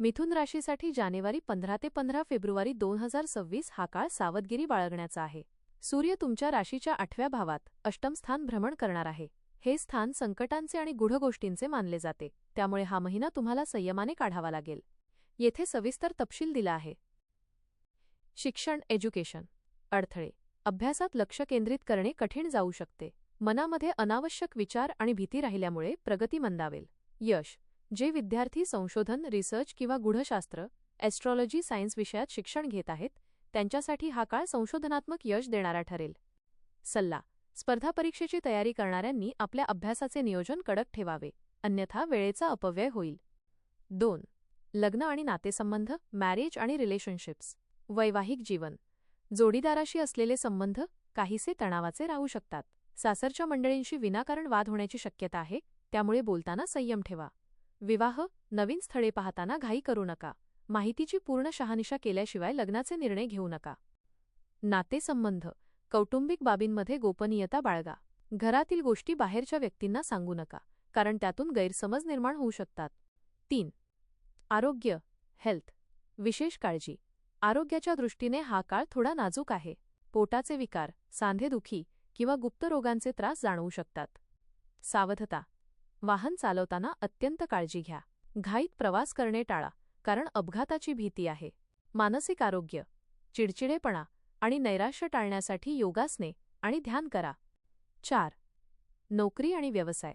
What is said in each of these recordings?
मिथुन राशीसाठी जानेवारी पंधरा ते पंधरा फेब्रुवारी दोन हजार सव्वीस हा काळ सावधगिरी बाळगण्याचा आहे. सूर्य तुमच्या राशीच्या आठव्या भावात अष्टम स्थान भ्रमण करणार आहे. हे स्थान संकटांचे आणि गूढ गोष्टींचे मानले जाते. त्यामुळे हा महिना तुम्हाला संयमाने काढावा लागेल. येथे सविस्तर तपशील दिला आहे. शिक्षण एज्युकेशन. अडथळे. अभ्यासात लक्ष केंद्रित करणे कठीण जाऊ शकते. मनामध्ये अनावश्यक विचार आणि भीती राहिल्यामुळे प्रगती मंदावेल. यश. जे विद्यार्थी संशोधन रिसर्च किंवा गूढशास्त्र ॲस्ट्रॉलॉजी सायन्स विषयात शिक्षण घेत आहेत त्यांच्यासाठी हा काळ संशोधनात्मक यश देणारा ठरेल. सल्ला स्पर्धा परीक्षेची तयारी करणाऱ्यांनी आपल्या अभ्यासाचे नियोजन कडक ठेवावे अन्यथा वेळेचा अपव्यय होईल. दोन लग्न आणि नातेसंबंध मॅरेज आणि रिलेशनशिप्स वैवाहिक जीवन जोडीदाराशी असलेले संबंध काहीसे तणावाचे राहू शकतात. सासरच्या मंडळींशी विनाकारण वाद होण्याची शक्यता आहे त्यामुळे बोलताना संयम ठेवा. विवाह नवीन स्थळे पाहताना घाई करू नका. माहितीची पूर्ण शहानिशा केल्याशिवाय लग्नाचे निर्णय घेऊ नका. नातेसंबंध कौटुंबिक बाबींमध्ये गोपनीयता बाळगा. घरातील गोष्टी बाहेरच्या व्यक्तींना सांगू नका कारण त्यातून गैरसमज निर्माण होऊ शकतात. तीन आरोग्य हेल्थ विशेष काळजी. आरोग्याच्या दृष्टीने हा काळ थोडा नाजूक आहे. पोटाचे विकार सांधेदुखी किंवा गुप्त रोगांचे त्रास जाणवू शकतात. सावधता वाहन चालवताना अत्यंत काळजी घ्या. घाईत प्रवास करणे टाळा कारण अपघाताची भीती आहे. मानसिक आरोग्य चिडचिडेपणा आणि नैराश्य टाळण्यासाठी योगासने आणि ध्यान करा. चार नोकरी आणि व्यवसाय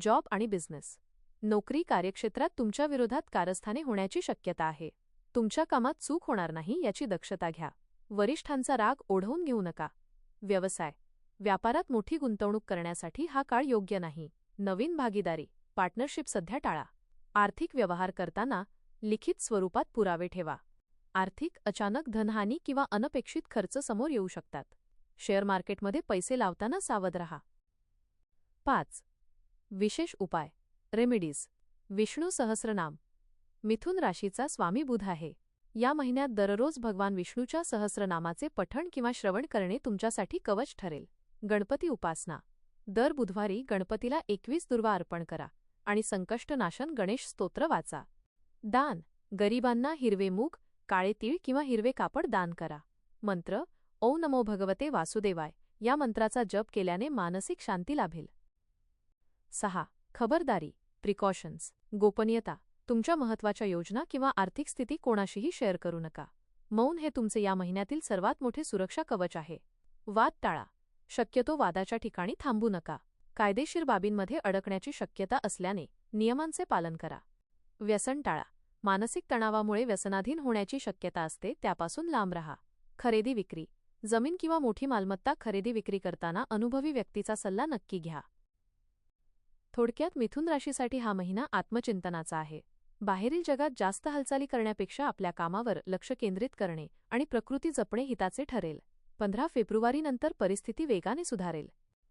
जॉब आणि बिझनेस. नोकरी कार्यक्षेत्रात तुमच्या विरोधात कारस्थाने होण्याची शक्यता आहे. तुमच्या कामात चूक होणार नाही याची दक्षता घ्या. वरिष्ठांचा राग ओढवून घेऊ नका. व्यवसाय व्यापारात मोठी गुंतवणूक करण्यासाठी हा काळ योग्य नाही. नवीन भागीदारी पार्टनरशिप सध्या टाळा. आर्थिक व्यवहार करताना लिखित स्वरूपात पुरावे ठेवा. आर्थिक अचानक धनहानी किंवा अनपेक्षित खर्च समोर येऊ शकतात. शेअर मार्केटमध्ये पैसे लावताना सावध रहा. पाच. विशेष उपाय. रेमेडीज. विष्णू सहस्रनाम. मिथुन राशीचा स्वामी बुध आहे. या महिन्यात दररोज भगवान विष्णूच्या सहस्रनामाचे पठण किंवा श्रवण करणे तुमच्यासाठी कवच ठरेल. गणपती उपासना. दर बुधवारी गणपतीला एकवीस दुर्वा अर्पण करा आणि संकष्टनाशन गणेश स्तोत्र वाचा. दान. गरिबांना हिरवे मूग काळे तीळ किंवा हिरवे कापड दान करा. मंत्र. ओ नमो भगवते वासुदेवाय. या मंत्राचा जप केल्याने मानसिक शांती लाभेल. सहा. खबरदारी. प्रिकॉशन्स गोपनीयता. तुमच्या महत्त्वाच्या योजना किंवा आर्थिक स्थिती कोणाशीही शेअर करू नका. मौन हे तुमचे या महिन्यातील सर्वात मोठे सुरक्षा कवच आहे. वाद टाळा. शक्यतो वादाच्या ठिकाणी थांबू नका. कायदेशीर बाबींमध्ये अडकण्याची शक्यता असल्याने नियमांचे पालन करा. व्यसन टाळा. मानसिक तणावामुळे व्यसनाधीन होण्याची शक्यता असते त्यापासून लांब रहा. खरेदी विक्री. जमीन किंवा मोठी मालमत्ता खरेदी विक्री करताना अनुभवी व्यक्तीचा सल्ला नक्की घ्या. थोडक्यात मिथुन राशीसाठी हा महिना आत्मचिंतनाचा आहे. बाहेरील जगात जास्त हालचाली करण्यापेक्षा आपल्या कामावर लक्ष केंद्रित करणे आणि प्रकृती जपणे हिताचे ठरेल. पंधरा फेब्रुवारीनंतर परिस्थिती वेगाने सुधारेल.